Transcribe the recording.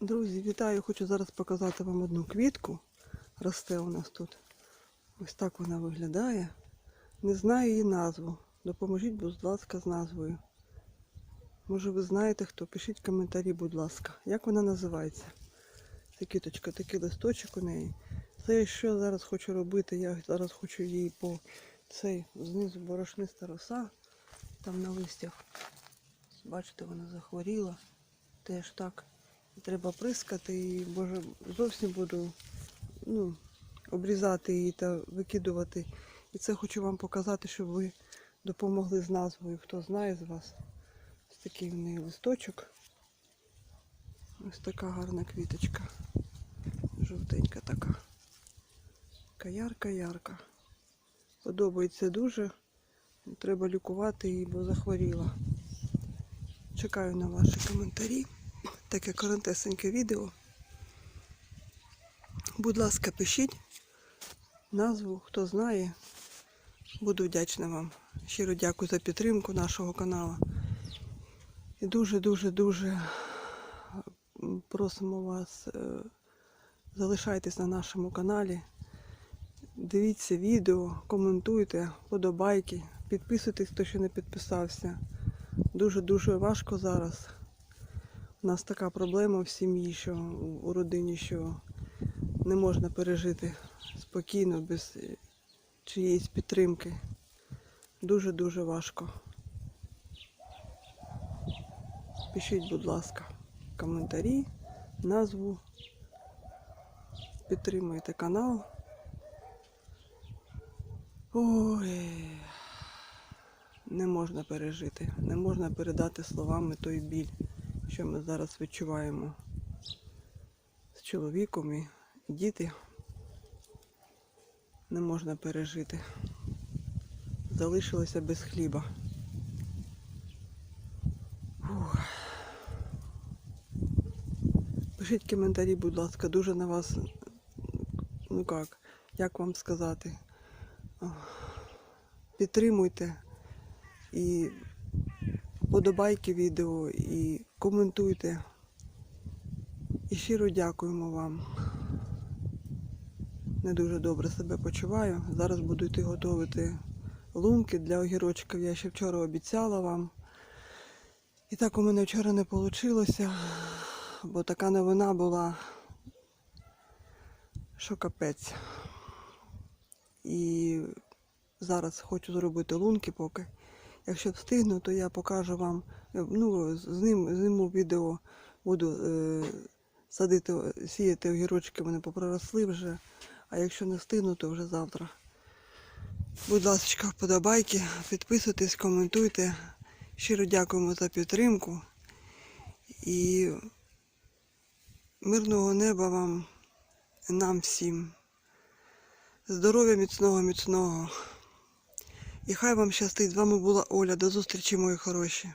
Друзі, вітаю! Хочу зараз показати вам одну квітку. Росте у нас тут. Ось так вона виглядає. Не знаю її назву. Допоможіть, будь ласка, з назвою. Може ви знаєте хто? Пишіть коментарі, будь ласка. Як вона називається? Це квіточка, такий листочок у неї. Це що зараз хочу робити? Я зараз хочу її по цей знизу борошниста роса. Там на листях. Бачите, вона захворіла. Теж так. Треба прискати і боже, зовсім буду ну, обрізати її та викидувати. І це хочу вам показати, щоб ви допомогли з назвою. Хто знає з вас. Ось такий в неї листочок. Ось така гарна квіточка. Жовтенька. Така ярка-ярка. Подобається дуже. Треба лікувати її, бо захворіла. Чекаю на ваші коментарі. Таке коротесеньке відео. Будь ласка, пишіть назву, хто знає. Буду вдячна вам. Щиро дякую за підтримку нашого каналу. І дуже-дуже-дуже просимо вас, е, залишайтесь на нашому каналі. Дивіться відео, коментуйте, подобайки, підписуйтесь, хто ще не підписався. Дуже-дуже важко зараз. У нас така проблема в сім'ї, що у родині, що не можна пережити спокійно, без чиєїсь підтримки. Дуже-дуже важко. Пишіть, будь ласка, коментарі, назву. Підтримуйте канал. Ой, не можна пережити, не можна передати словами той біль, що ми зараз відчуваємо з чоловіком і діти. Не можна пережити. Залишилося без хліба. Фух. Пишіть коментарі, будь ласка, дуже на вас, ну як, як вам сказати, підтримуйте і подобайки відео, і коментуйте. І щиро дякуємо вам. Не дуже добре себе почуваю. Зараз буду йти готувати лунки для огірочків. Я ще вчора обіцяла вам. І так у мене вчора не вийшло, бо така новина була, що капець. І зараз хочу зробити лунки поки. Якщо встигну, то я покажу вам. е, Ну, з ним, з ним у відео буду е, садити, сіяти огірочки, вони попроросли вже. А якщо не встигну, то вже завтра. Будь ласка, вподобайки, підписуйтесь, коментуйте. Щиро дякуємо за підтримку. І мирного неба вам, нам всім. Здоров'я міцного, міцного. І хай вам щастить. З вами була Оля. До зустрічі, мої хороші.